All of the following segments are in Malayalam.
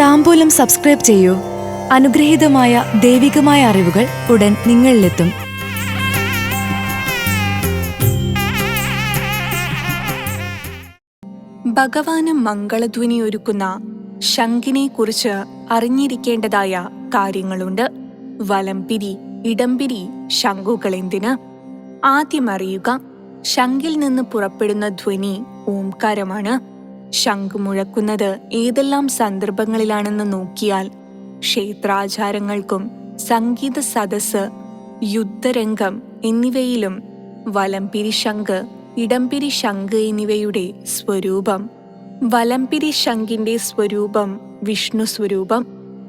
താമ്പൂലം സബ്സ്ക്രൈബ് ചെയ്യൂ. അനുഗ്രഹീതമായ ദൈവികമായ അറിവുകൾ ഉടൻ നിങ്ങളിലെത്തും. ഭഗവാന് മംഗളധ്വനി ഒരുക്കുന്ന ശംഖിനെക്കുറിച്ച് അറിഞ്ഞിരിക്കേണ്ടതായ കാര്യങ്ങളുണ്ട്. വലംപിരി ഇടംപിരി ശങ്കുകളെന്തിന് ആദ്യം അറിയുക ശംഖിൽ നിന്ന് പുറപ്പെടുന്ന ധ്വനി ഓംകാരമാണ്. ശംഖ് മുഴക്കുന്നത് ഏതെല്ലാം സന്ദർഭങ്ങളിലാണെന്ന് നോക്കിയാൽ ക്ഷേത്രാചാരങ്ങൾക്കും സംഗീത സദസ് യുദ്ധരംഗം എന്നിവയിലും വലംപിരി ശംഖ് ഇടംപിരി ശംഖ് എന്നിവയുടെ സ്വരൂപം. വലംപിരി ശംഖിന്റെ സ്വരൂപം വിഷ്ണു സ്വരൂപം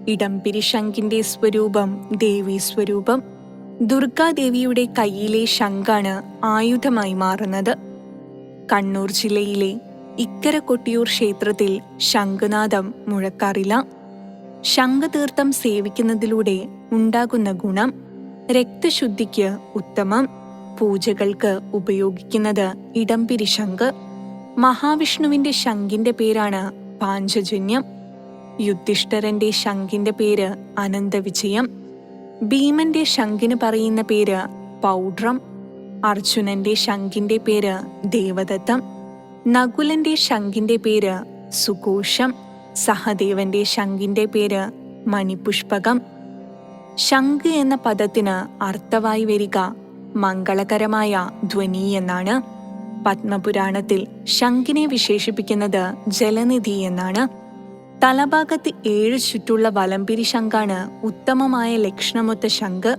ഇടംപിരി ശംഖിന്റെ സ്വരൂപം ദേവി സ്വരൂപം. ദുർഗാദേവിയുടെ കയ്യിലെ ശംഖാണ് ആയുധമായി മാറുന്നത്. കണ്ണൂർ ജില്ലയിലെ ഇക്കര കൊട്ടിയൂർ ക്ഷേത്രത്തിൽ ശംഖനാദം മുഴക്കാറില്ല. ശംഖതീർത്ഥം സേവിക്കുന്നതിലൂടെ ഉണ്ടാകുന്ന ഗുണം രക്തശുദ്ധിക്ക് ഉത്തമം. പൂജകൾക്ക് ഉപയോഗിക്കുന്നത് ഇടംപിരി ശംഖ്. മഹാവിഷ്ണുവിന്റെ ശംഖിന്റെ പേരാണ് പാഞ്ചജന്യം. യുദ്ധിഷ്ഠരന്റെ ശംഖിന്റെ പേര് അനന്തവിജയം. ഭീമന്റെ ശംഖിന് പറയുന്ന പേര് പൗഡ്രം. അർജുനന്റെ ശംഖിന്റെ പേര് ദേവദത്തം. നകുലന്റെ ശംഖിന്റെ പേര് സുഘോഷം സഹദേവന്റെ ശംഖിന്റെ പേര് മണിപുഷ്പകം. ശംഖ് എന്ന പദത്തിന് അർത്ഥമായി വരിക മംഗളകരമായ ധ്വനി എന്നാണ്. പത്മപുരാണത്തിൽ ശങ്കിനെ വിശേഷിപ്പിക്കുന്നത് ജലനിധി എന്നാണ്. തലഭാഗത്ത് ഏഴ് ചുറ്റുള്ള വലംപിരി ശങ്കാണ് ഉത്തമമായ ലക്ഷണമൊത്ത ശംഖ്.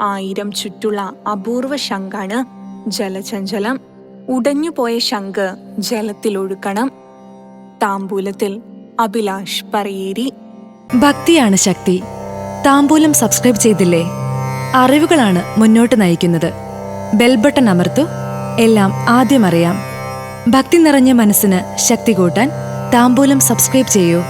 ആയിരം ചുറ്റുള്ള അപൂർവ ശങ്കാണ് ജലചഞ്ചലം. ഉടഞ്ഞുപോയ ശംഖ് ജലത്തിൽ ഒഴുക്കണം താമ്പൂലത്തിൽ അഭിലാഷ് പറയേരി. ഭക്തിയാണ് ശക്തി. താമ്പൂലം സബ്സ്ക്രൈബ് ചെയ്തില്ലേ? അറിവുകളാണ് മുന്നോട്ട് നയിക്കുന്നത്. ബെൽബട്ടൺ അമർത്തു എല്ലാം ആദ്യം അറിയാം. ഭക്തി നിറഞ്ഞ മനസ്സിന് ശക്തി കൂട്ടാൻ താമ്പൂലം സബ്സ്ക്രൈബ് ചെയ്യൂ.